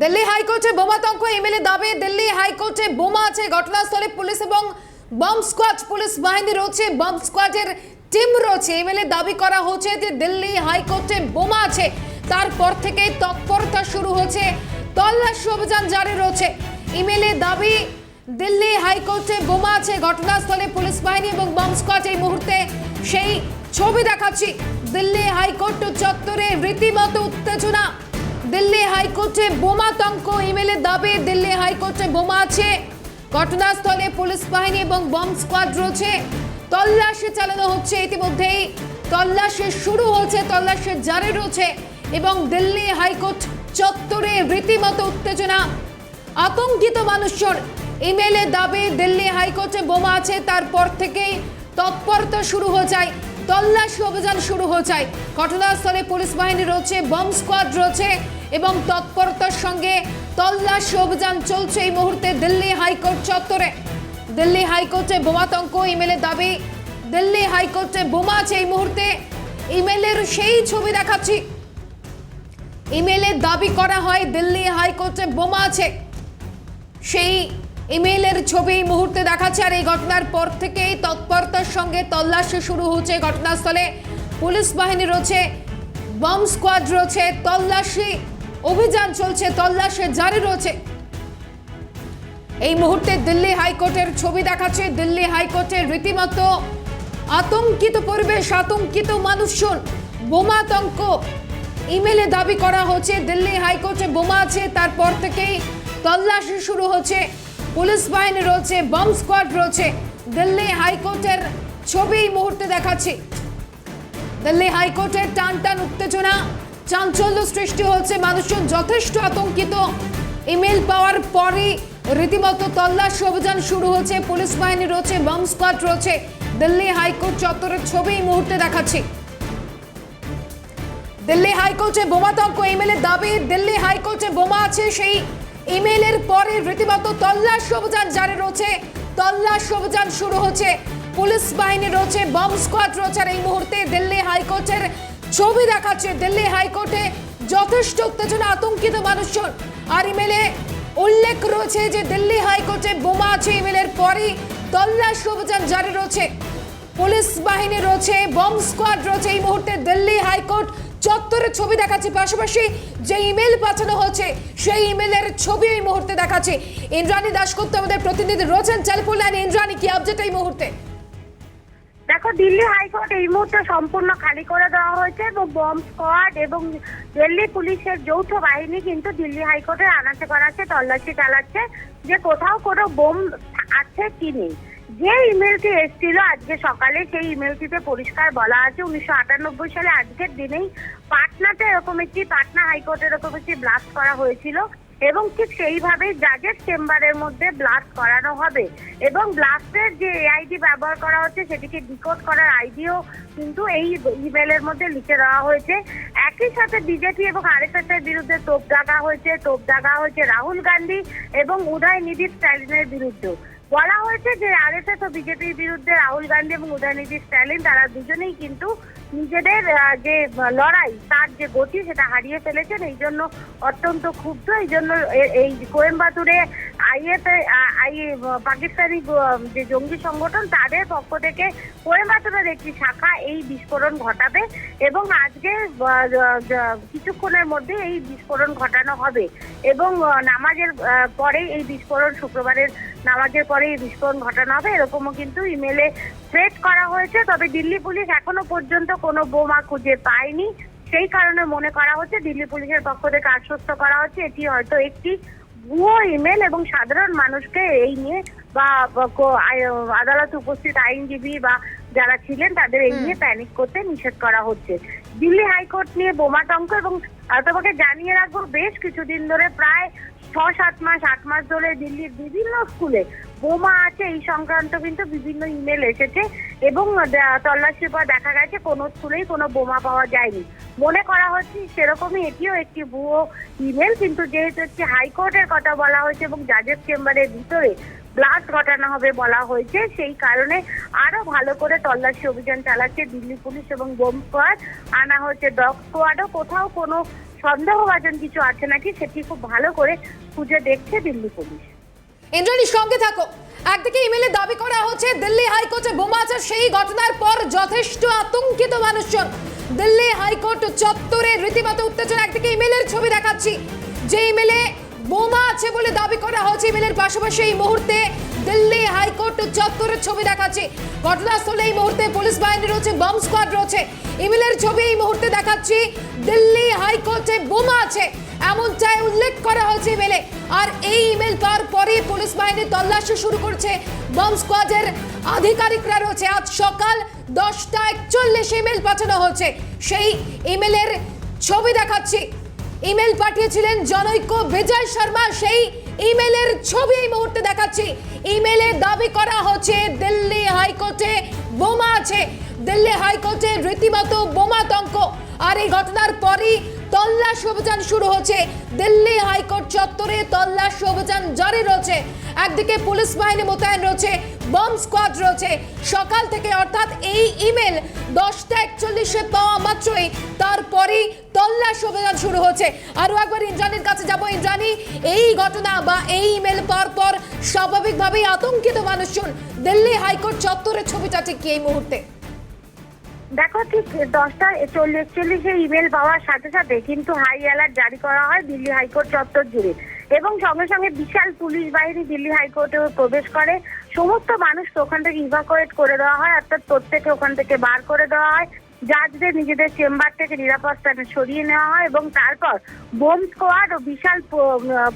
দিল্লি হাইকোর্টে বোমাতঙ্ক এমএলএ দাবি, দিল্লি হাইকোর্টে বোমা আছে ঘটনাস্থলে পুলিশ এবং বম স্কোয়াড পুলিশ বাহিনী রয়েছে, বম স্কোয়াডের টিম রয়েছে। এমএলএ দাবি করা হচ্ছে যে দিল্লি হাইকোর্টে বোমা আছে। তারপর থেকেই তৎপরতা শুরু হয়েছে, তল্লাশি অভিযান জারি রয়েছে। এমএলএ দাবি, দিল্লি হাইকোর্টে বোমা আছে ঘটনাস্থলে পুলিশ বাহিনী এবং বম স্কোয়াড। এই মুহূর্তে সেই ছবি দেখাচ্ছি। দিল্লি হাইকোর্ট চত্বরে দিল্লি হাইকোর্টে বোমাতঙ্ক ইমেলের দাবি, দিল্লি হাইকোর্টে বোমা আছে। ঘটনাস্থলে পুলিশ বাহিনী এবং বম স্কোয়াড রয়েছে। তল্লাশি চালানো হচ্ছে ইতিমধ্যেই। তল্লাশি শুরু হয়েছে, তল্লাশি জারি রয়েছে এবং দিল্লি হাইকোর্ট চত্বরে রীতিমতো উত্তেজনা। আতঙ্কিত মানুষজন ইমেলে দাবি, দিল্লি হাইকোর্টে বোমা আছে, তারপর থেকেই তৎপরতা শুরু হয়ে যায়। তল্লাশি অভিযান শুরু হয়ে যায়। ঘটনাস্থলে পুলিশ বাহিনী রয়েছে, বম স্কোয়াড রয়েছে। এবং তৎপরতার সঙ্গে তল্লাশি অভিযান চলছে এই মুহূর্তে দিল্লি হাইকোর্ট চত্বরে। দিল্লি হাইকোর্টে বোমাতঙ্ক, ইমেলের দাবি। দিল্লি হাইকোর্টে বোমা আছে এই মুহূর্তে। ইমেলের সেই ছবি দেখাচ্ছি। ইমেলে দাবি করা হয়, দিল্লি হাইকোর্টে বোমা আছে। সেই ইমেইলের ছবি এই মুহূর্তে দেখাচ্ছে আর এই ঘটনার পর থেকেই তৎপরতার সঙ্গে তল্লাশি শুরু হচ্ছে ঘটনাস্থলে। পুলিশ বাহিনী রয়েছে, বম স্কোয়াড রয়েছে, তল্লাশি অভিযান চলছে, তল্লাশে জারি রয়েছে। এই মুহূর্তে দিল্লি হাইকোর্টের ছবি দেখাচ্ছে। দিল্লি হাইকোর্টের রীতিমতো আতঙ্কিত পরিবেশ, আতঙ্কিত মানুষজন বোমাতঙ্ক ইমেলে দাবি করা হচ্ছে, দিল্লি হাইকোর্টে বোমা আছে, তারপর থেকেই তল্লাশি শুরু হচ্ছে। পুলিশ বাহিনী রয়েছে, বম স্কোয়াড রয়েছে। দিল্লি হাইকোর্টের ছবি এই মুহূর্তে দেখাচ্ছি। দিল্লি হাইকোর্টের টান টান উত্তেজনা। চাঞ্চল্য সৃষ্টি হচ্ছে মানুষজন যথেষ্ট আতঙ্কিত। ইমেল পাওয়ার পরই রীতিমতো তল্লাশি অভিযান শুরু হচ্ছে পুলিশ বাহিনী রয়েছে, বম স্কোয়াড রয়েছে। দিল্লি হাইকোর্ট চত্বরের ছবি এই মুহূর্তে দেখাচ্ছি। দিল্লি হাইকোর্টে বোমাতঙ্ক ইমেলের দাবি, দিল্লি হাইকোর্টে বোমা আছে সেই ইমেলের পরে রীতিমতো তল্লাশি অভিযান জারি রয়েছে, তল্লাশি অভিযান শুরু হচ্ছে পুলিশ বাহিনী রয়েছে, বম স্কোয়াড রয়েছে এই মুহূর্তে দিল্লি হাইকোর্টের ছবি দেখাচ্ছে দিল্লি হাইকোর্টে যথেষ্ট উত্তেজনা, আতঙ্কিত মানুষজন। আর ইমেলে উল্লেখ রয়েছে যে দিল্লি হাইকোর্টে বোমা আছে ইমেলের পরই তল্লাশি অভিযান জারি রয়েছে। পুলিশ বাহিনী রয়েছে, বম স্কোয়াড রয়েছে। এই মুহূর্তে দিল্লি হাইকোর্ট চত্বরের ছবি দেখাচ্ছে। পাশাপাশি যে ইমেল পাঠানো হচ্ছে, সেই ইমেলের ছবি এই মুহূর্তে দেখাচ্ছে। ইন্দ্রাণী দাশগুপ্ত আমাদের প্রতিনিধি রয়েছেন চালপুর লাইন। ইন্দ্রাণী, কি আপডেট এই মুহূর্তে? দেখো, দিল্লি হাইকোর্ট এই মুহূর্তে সম্পূর্ণ খালি করে দেওয়া হয়েছে এবং বম স্কোয়াড এবং দিল্লি পুলিশের যৌথ বাহিনী কিন্তু দিল্লি হাইকোর্টের আনাচে করাচ্ছে তল্লাশি চালাচ্ছে যে কোথাও কোনো বোম আছে কি নেই। যে ইমেলটি এসেছিল আজকে সকালে, সেই ইমেলটিতে পরিষ্কার বলা আছে। উনিশশো আটানব্বই সালে আজকের দিনেই পাটনাতে এরকম একটি, পাটনা হাইকোর্টে এরকম একটি ব্লাস্ট করা হয়েছিল। এবং ঠিক সেইভাবেই জাজের চেম্বারের মধ্যে ব্লাস্ট করানো হবে। এবং ব্লাস্টের যে এআইডি ব্যবহার করা হচ্ছে, সেটিকে ডিকোড করার আইডিও কিন্তু এই ইমেলের মধ্যে লিখে দেওয়া হয়েছে। একই সাথে বিজেপি এবং আরএসএস এর বিরুদ্ধে তোপ দাগা হয়েছে, তোপ দাগা হয়েছে রাহুল গান্ধী এবং উদয় উদয়নিধি স্ট্যালিনের বিরুদ্ধে বলা হয়েছে যে আর এস এস ও বিজেপির বিরুদ্ধে রাহুল গান্ধী এবং উদয়নিধি স্ট্যালিন, তারা দুজনেই কিন্তু নিজেদের যে লড়াই, তার যে গতি সেটা হারিয়ে ফেলেছেন। এই জন্য অত্যন্ত ক্ষুব্ধ। এই জন্য এই কোয়েম্বাতুরে আইএফ আই পাকিস্তানি যে জঙ্গি সংগঠন, তাদের পক্ষ থেকে কোয়েম্বাতুরের একটি শাখা এই বিস্ফোরণ ঘটাবে এবং আজকে কিছুক্ষণের মধ্যে এই বিস্ফোরণ ঘটানো হবে এবং নামাজের পরেই এই বিস্ফোরণ, শুক্রবারের নামাজের পরে এই বিস্ফোরণ ঘটানো হবে। এরকমও কিন্তু ইমেলে থ্রেট করা হয়েছে, তবে দিল্লি পুলিশ এখনও পর্যন্ত কোনো বোমা খুঁজে পায়নি। সেই কারণে মনে করা হচ্ছে, দিল্লি পুলিশের পক্ষ থেকে আশ্বস্ত করা হচ্ছে, এটি হয়তো একটি ভুয়ো ইমেল এবং সাধারণ মানুষকে এই নিয়ে বা আদালত কো- আদালতে উপস্থিত আইনজীবী বা যারা ছিলেন তাদের এই নিয়ে প্যানিক করতে নিষেধ করা হচ্ছে। দিল্লি হাইকোর্ট নিয়ে বোমাতঙ্ক এবং তোমাকে জানিয়ে রাখব বেশ কিছুদিন ধরে প্রায় ছ সাত মাস আট মাস ধরে দিল্লির বিভিন্ন স্কুলে বোমা আছে, এই সংক্রান্ত কিন্তু বিভিন্ন ইমেল এসেছে এবং তল্লাশির পর দেখা গেছে, কোনো স্কুলেই কোনো বোমা পাওয়া যায়নি। মনে করা হচ্ছে সেরকমই এটিও একটি ভুয়ো ইমেল কিন্তু যেহেতু একটি হাইকোর্টের কথা বলা হয়েছে এবং জাজের চেম্বারের ভিতরে ব্লাস্ট ঘটানো হবে বলা হয়েছে, সেই কারণে আরও ভালো করে তল্লাশি অভিযান চালাচ্ছে দিল্লি পুলিশ এবং বোম স্কোয়াড আনা হচ্ছে ডগ স্কোয়াডও কোথাও কোনো সন্দেহভাজন কিছু আছে নাকি, সেটি খুব ভালো করে খুঁজে দেখছে দিল্লি পুলিশ। ইন্দ্রাণীর সঙ্গে থাকো। একদিকে ইমেলে দাবি করা হচ্ছে, দিল্লি হাইকোর্টে বোমা আছে সেই ঘটনার পর যথেষ্ট আতঙ্কিত মানুষজন। দিল্লি হাইকোর্ট চত্বরে রীতিমতো উত্তেজনা, একদিকে ইমেলের ছবি দেখাচ্ছি। যে ইমেলে বোমা আছে বলে দাবি করা হচ্ছে ইমেলের পাশাপাশি এই মুহূর্তে দিল্লি হাইকোর্ট চত্বরের ছবি দেখাচ্ছি। ঘটনাস্থলে এই মুহূর্তে পুলিশ বাহিনী রয়েছে, বম স্কোয়াড রয়েছে। ইমেলের ছবি এই মুহূর্তে দেখাচ্ছি, দিল্লি হাইকোর্টে বোমা আছে। এমনটাই উল্লেখ করা হয়েছে ইমেলে আর এই ইমেল পাওয়ার পরে পুলিশ বাহিনী তল্লাশি শুরু করছে। বম স্কোয়াডের আধিকারিকরা রয়েছে। আজ সকাল দশটা একচল্লিশ ইমেল পাঠানো হয়েছে। সেই ইমেলের ছবি দেখাচ্ছি। ইমেল পাঠিয়েছিলেন জনৈক্য বিজয় শর্মা। সেই ইমেলের ছবি এই মুহূর্তে দেখাচ্ছি। ইমেলে দাবি করা হচ্ছে, দিল্লি হাইকোর্টে বোমা আছে। দিল্লি হাইকোর্টে রীতিমতো বোমাতঙ্ক। আর এই ঘটনার পরই তল্লাশি অভিযান শুরু হচ্ছে। দিল্লি হাইকোর্ট চত্বরে তল্লাশ অভিযান জারি রয়েছে। একদিকে পুলিশ বাহিনী মোতায়েন রয়েছে, বম স্কোয়াড রয়েছে। সকাল থেকে অর্থাৎ এই ইমেল দশটা একচল্লিশে পাওয়া মাত্রই তারপরেই তল্লাশ অভিযান শুরু হচ্ছে। আরও একবার ইন্দ্রাণীর কাছে যাব। ইন্দ্রাণী, এই ঘটনা বা এই ইমেল পাওয়ার পর স্বাভাবিকভাবেই আতঙ্কিত মানুষজন দিল্লি হাইকোর্ট চত্বরের ছবিটা ঠিক এই মুহূর্তে? দেখো ঠিক দশটা চল্লিশ একচল্লিশে ইমেল পাওয়ার সাথে সাথে কিন্তু হাই অ্যালার্ট জারি করা হয় দিল্লি হাইকোর্ট চত্বর জুড়ে। এবং সঙ্গে সঙ্গে বিশাল পুলিশ বাহিনী দিল্লি হাইকোর্টে প্রবেশ করে। সমস্ত মানুষ ওখান থেকে ইভাকুয়েট করে দেওয়া হয়, অর্থাৎ প্রত্যেকে ওখান থেকে বার করে দেওয়া হয়। জাজদের নিজেদের চেম্বার থেকে নিরাপদ স্থানে সরিয়ে নেওয়া হয় এবং তারপর বোম স্কোয়াড ও বিশাল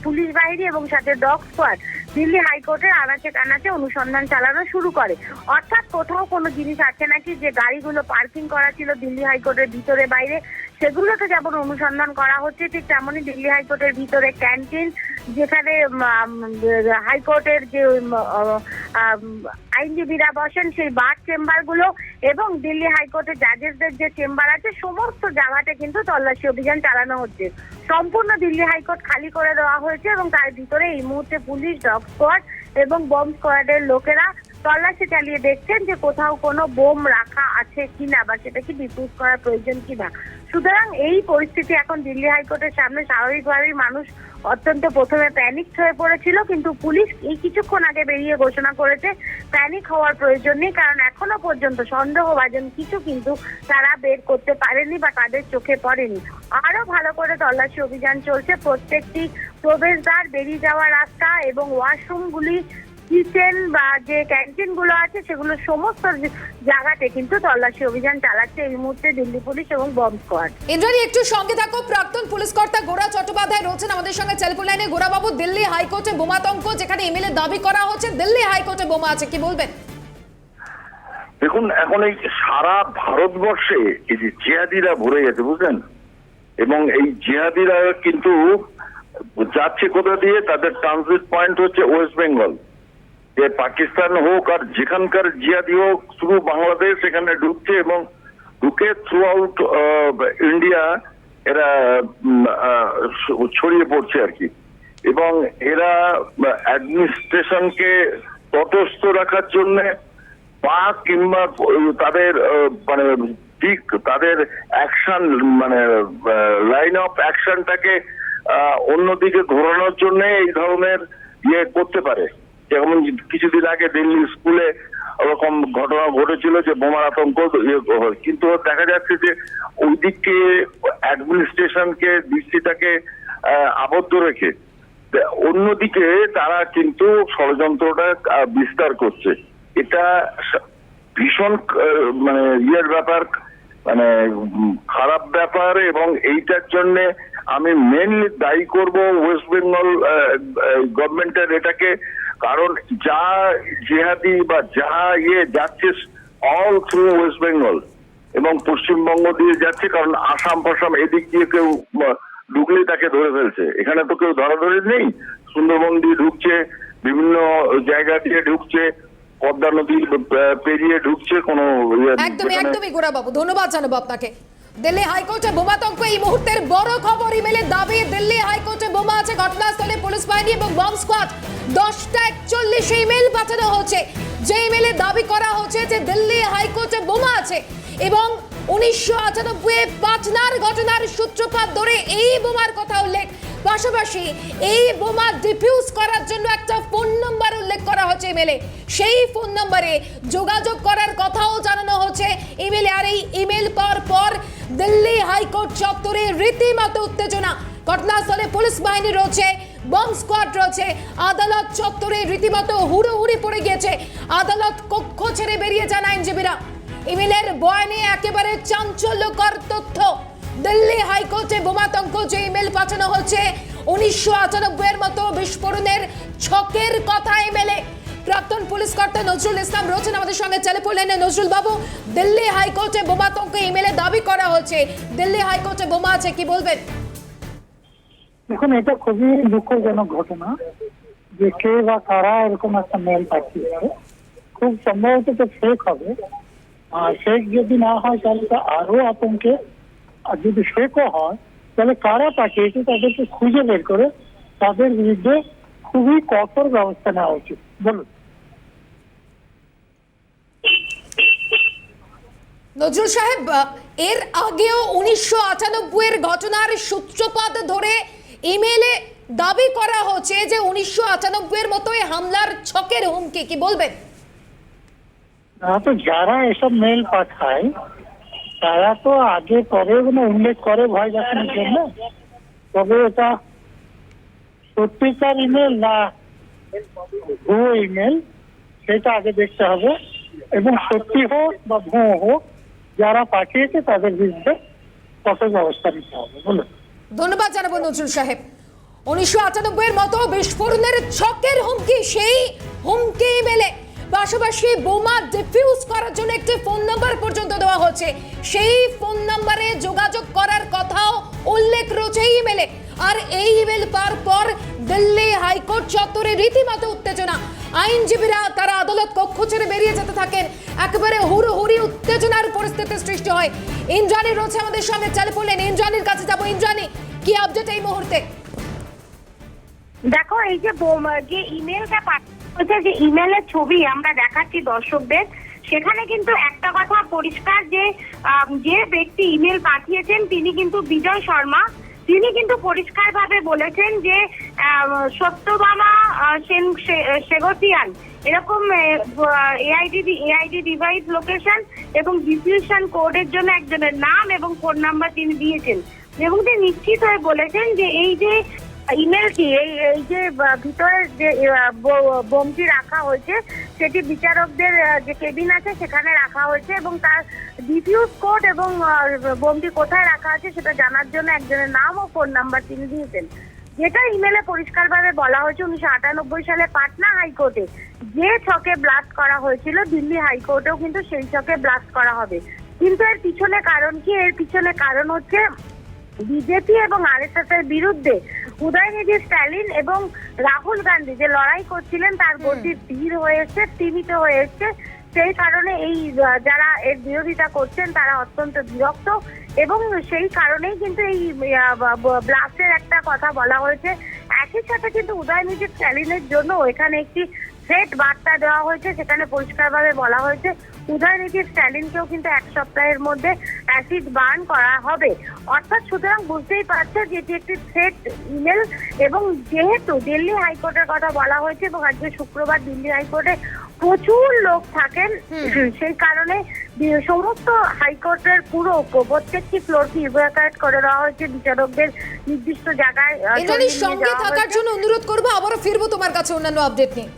পুলিশ বাহিনী এবং সাথে ডগ স্কোয়াড দিল্লি হাইকোর্টের আনাচে কানাচে অনুসন্ধান চালানো শুরু করে। অর্থাৎ কোথাও কোনো জিনিস আছে নাকি যে গাড়িগুলো পার্কিং করা ছিল দিল্লি হাইকোর্টের ভিতরে বাইরে সেগুলোকে যেমন অনুসন্ধান করা হচ্ছে, ঠিক তেমনই দিল্লি হাইকোর্টের ভিতরে ক্যান্টিন যেখানে হাইকোর্টের যে আইনজীবীরা বসেন সেই বার চেম্বারগুলো এবং দিল্লি হাইকোর্টের জাজেসদের যে চেম্বার আছে, সমস্ত জায়গাতে কিন্তু তল্লাশি অভিযান চালানো হচ্ছে। সম্পূর্ণ দিল্লি হাইকোর্ট খালি করে দেওয়া হয়েছে এবং তার ভিতরে এই মুহূর্তে পুলিশ, ডগ স্কোয়াড এবং বম স্কোয়াডের লোকেরা তল্লাশি চালিয়ে দেখছেন যে কোথাও কোনো বোম রাখা আছে কিনা বা সেটা কি ডিফিউজ করার প্রয়োজন কিনা। সুতরাং এই পরিস্থিতি এখন দিল্লি হাইকোর্টের সামনে স্বাভাবিকভাবেই মানুষ অত্যন্ত প্রথমে প্যানিক হয়ে পড়েছিল, কিন্তু পুলিশ এই কিছুক্ষণ আগে বেরিয়ে ঘোষণা করেছে প্যানিক হওয়ার প্রয়োজন নেই, কারণ এখনও পর্যন্ত সন্দেহভাজন কিছু কিন্তু তারা বের করতে পারেনি বা তাদের চোখে পড়েনি। আরও ভালো করে তল্লাশি অভিযান চলছে, প্রত্যেকটি প্রবেশদ্বার বেরিয়ে যাওয়া রাস্তা এবং ওয়াশরুমগুলি কিচেন বা যে ক্যান্টিনগুলো আছে সেগুলো সমস্ত জায়গাতে কিন্তু তল্লাশি অভিযান চালাচ্ছে এই মুহূর্তে দিল্লি পুলিশ এবং বম স্কোয়াড। ইন্দ্রাণী একটু সঙ্গে থাকো। প্রাক্তন পুলিশ কর্তা গোরা চট্টোপাধ্যায় রয়েছেন আমাদের সঙ্গে টেলিফোন লাইনে। গোরাবাবু দিল্লি হাইকোর্টে বোমাতঙ্ক যেখানে ইমেলে দাবি করা হচ্ছে দিল্লি হাইকোর্টে বোমা আছে কি বলবেন? দেখুন এখন এই সারা ভারতবর্ষে এই যে জিহাদিরা ভরে গেছে বুঝলেন? এবং এই জিহাদিরা কিন্তু যাচ্ছে কোথা দিয়ে? তাদের ট্রানজিট পয়েন্ট হচ্ছে ওয়েস্ট বেঙ্গল যে পাকিস্তান হোক আর যেখানকার জিয়াদি হোক, শুধু বাংলাদেশ এখানে ঢুকছে এবং ঢুকে থ্রু আউট ইন্ডিয়া এরা ছড়িয়ে পড়ছে আর কি। এবং এরা অ্যাডমিনিস্ট্রেশনকে তটস্থ রাখার জন্যে বা কিংবা তাদের মানে দিক, তাদের অ্যাকশন মানে লাইন অফ অ্যাকশনটাকে অন্যদিকে ঘোরানোর জন্য এই ধরনের ইয়ে করতে পারে। যেমন কিছুদিন আগে দিল্লি স্কুলে ওরকম ঘটনা ঘটেছিল যে বোমার আতঙ্ক ইয়ে কিন্তু দেখা যাচ্ছে যে ওই দিককে অ্যাডমিনিস্ট্রেশনকে দৃষ্টিটাকে আবদ্ধ রেখে অন্যদিকে তারা কিন্তু ষড়যন্ত্রটা বিস্তার করছে। এটা ভীষণ মানে ইয়ের ব্যাপার মানে খারাপ ব্যাপার এবং এইটার জন্য আমি মেনলি দায়ী করব ওয়েস্ট বেঙ্গল গভর্নমেন্টের এটাকে কারণ যা জেহাদি বা যা ইয়ে যাচ্ছে অল থ্রু ওয়েস্ট বেঙ্গল এবং পশ্চিমবঙ্গ দিয়ে যাচ্ছে কারণ আসাম ফাসাম এদিক দিয়ে কেউ ঢুকলেই তাকে ধরে ফেলছে। এখানে তো কেউ ধরাধরি নেই সুন্দরবন দিয়ে ঢুকছে বিভিন্ন জায়গা দিয়ে ঢুকছে পদ্মা নদী পেরিয়ে ঢুকছে কোনো ইয়ে একদমই একদমই গোরাবাবু ধন্যবাদ জানাব আপনাকে। দিল্লি হাইকোর্টে বোমাতঙ্ক এই মুহূর্তের বড় খবর। ইমেলে দাবি, দিল্লি হাইকোর্টে বোমা আছে ঘটনাস্থলে পুলিশ বাহিনী এবং বম স্কোয়াড। দশটা একচল্লিশ ইমেল পাঠানো হচ্ছে। যে ইমেলে দাবি করা হচ্ছে যে দিল্লি হাইকোর্টে বোমা আছে এবং উনিশশো আটানব্বই পাটনার ঘটনার সূত্রপাত ধরে এই বোমার কথা উল্লেখ। পাশাপাশি এই বোমা ডিফিউজ করার জন্য একটা ফোন নাম্বার উল্লেখ করা হচ্ছে ইমেলে। সেই ফোন নাম্বারে যোগাযোগ করার কথাও জানানো হচ্ছে ইমেলে। আর এই ইমেল পাওয়ার পর দিল্লি হাইকোর্ট চত্বরে রীতিমতো উত্তেজনা। ঘটনাস্থলে পুলিশ বাহিনী রয়েছে, বম স্কোয়াড রয়েছে, আদালত চত্বরে রীতিমতো হুড়োহুড়ি পড়ে গিয়েছে। আদালত কক্ষ ছেড়ে বেরিয়ে যান আইনজীবীরা। ইমেলের বয়ানে একেবারে চাঞ্চল্যকর তথ্য। দিল্লি হাইকোর্টে বোমাতঙ্ক যে ইমেল পাঠানো হচ্ছে উনিশশো আটানব্বই এর মতো বিস্ফোরণের ছকের কথা ইমেলে। প্রাক্তন পুলিশ কর্তা নজরুল ইসলাম রয়েছেন আমাদের সঙ্গে। টেলিফোন লাইনে নজরুল বাবু। দিল্লি হাইকোর্টে বোমাতঙ্ক ইমেলে দাবি করা হচ্ছে। দিল্লি হাইকোর্টে বোমা আছে, কি বলবেন? দেখুন, এটা খুবই দুঃখজনক ঘটনা যে কে বা কারা এরকম একটা মেল পাঠিয়েছে। খুব সম্ভবত তো ফেক হবে। আর ফেক যদি না হয়, তাহলে তো আরও আতঙ্কে। আর যদি ফেকও হয়, তাহলে কারা পাঠিয়েছে তাদেরকে খুঁজে বের করে তাদের বিরুদ্ধে খুবই কঠোর ব্যবস্থা নেওয়া উচিত। বলুন। নজরুল সাহেব এর আগেও উনিশশো আটানব্বই এর ঘটনার সূত্রপাত ধরে ইমেলে দাবি করা হচ্ছে যে উনিশশো আটানব্বই এর মতোই হামলার ছকের হুমকি, কি বলবেন? না তো যারা এসব মেল পাঠায়, তারা তো আগে পরে কোনো উল্লেখ করে ভয় দেখানোর জন্য? তবে এটা সত্যিকার ইমেল না ভুয়ো ইমেল সেটা আগে দেখতে হবে। এবং সত্যি হোক বা ভুয়ো হোক যারা পাঠিয়েছে তাদের বিরুদ্ধে কঠোর ব্যবস্থা নিতে হবে, বলুন। ধন্যবাদ জানাব নজরুল সাহেব। উনিশশো আটানব্বই এর মতো বিস্ফোরণের ছকের হুমকি, সেই হুমকি মেলে পাশাপাশি বোমা ডিফিউজ করার জন্য একটি ফোন নাম্বার পর্যন্ত দেওয়া হচ্ছে সেই ফোন নাম্বারে যোগাযোগ করার কথাও উল্লেখ রয়েছে ইমেলে। আর এই ইমেল পার পর দিল্লি হাইকোর্ট চত্বরে রীতিমতো উত্তেজনা। আইনজীবীরা তারা আদালত কক্ষ ছেড়ে বেরিয়ে যেতে থাকেন। একেবারে হুড়োহুড়ি উত্তেজনার পরিস্থিতি সৃষ্টি হয়। ইন্দ্রাণী রয়েছে আমাদের সঙ্গে টেলিফোন লাইনে ইন্দ্রাণীর কাছে যাব। ইন্দ্রাণী, কি আপডেট এই মুহূর্তে? দেখো, এই যে যে ইমেলটা পাঠাচ্ছে যে ইমেলের ছবি আমরা দেখাচ্ছি দর্শকদের, সেখানে কিন্তু একটা কথা পরিষ্কার যে যে ব্যক্তি ইমেল পাঠিয়েছেন, তিনি কিন্তু বিজয় শর্মা। তিনি কিন্তু পরিষ্কারভাবে বলেছেন যে সত্যবামা সেন, সে- সেগোসিয়ান, এরকম এআইডি এআইডি ডিভাইস লোকেশন এবং ডিফিউশন কোডের জন্য একজনের নাম এবং ফোন নাম্বার তিনি দিয়েছেন। এবং তিনি নিশ্চিত হয়ে বলেছেন যে, এই যে ইমেলটি এই এই যে আহ, ভিতরের যে বোমটি রাখা হয়েছে সেটি বিচারকদের যে কেবিন আছে সেখানে রাখা হয়েছে এবং তার ডিফিউজ কোড এবং বোমটি কোথায় রাখা আছে সেটা জানার জন্য একজনের নাম ও ফোন নাম্বার তিনি দিয়েছেন। যেটা ইমেলে পরিষ্কারভাবে বলা হয়েছে উনিশশো আটানব্বই সালে পাটনা হাইকোর্টে যে ছকে ব্লাস্ট করা হয়েছিল দিল্লি হাইকোর্টেও কিন্তু সেই ছকে ব্লাস্ট করা হবে। কিন্তু এর পিছনে কারণ কি? এর পিছনে কারণ হচ্ছে বিজেপি এবং আরএসএস এর বিরুদ্ধে উদয়নিধি স্ট্যালিন এবং রাহুল গান্ধী যে লড়াই করছিলেন তার গতি ধীর হয়ে এসছে স্থিমিত হয়ে এসছে। সেই কারণে এই যারা এর বিরোধিতা করছেন তারা অত্যন্ত বিরক্ত এবং সেই কারণেই কিন্তু এই ব্লাস্টের একটা কথা বলা হয়েছে। একই সাথে কিন্তু উদয়নিধি স্ট্যালিনের জন্য এখানে একটি থ্রেট বার্তা দেওয়া হয়েছে সেখানে পরিষ্কারভাবে বলা হয়েছে। উদয়নিধি স্ট্যালিনকেও কিন্তু এক সপ্তাহের মধ্যে অ্যাসিড বার্ন করা হবে। অর্থাৎ সুতরাং বুঝতেই পারছ যে এটি একটি থ্রেট ইমেল এবং যেহেতু দিল্লি হাইকোর্টের কথা বলা হয়েছে এবং আজকে শুক্রবার দিল্লি হাইকোর্টে প্রচুর লোক থাকেন সেই কারণে সমস্ত হাইকোর্টের পুরো প্রত্যেকটি ফ্লোরকে ইভ্যাকুয়েট করে দেওয়া হয়েছে। বিচারকদের নির্দিষ্ট জায়গায় সঙ্গে থাকার জন্য অনুরোধ করব আবারও ফিরবো তোমার কাছে অন্যান্য আপডেট নিয়ে।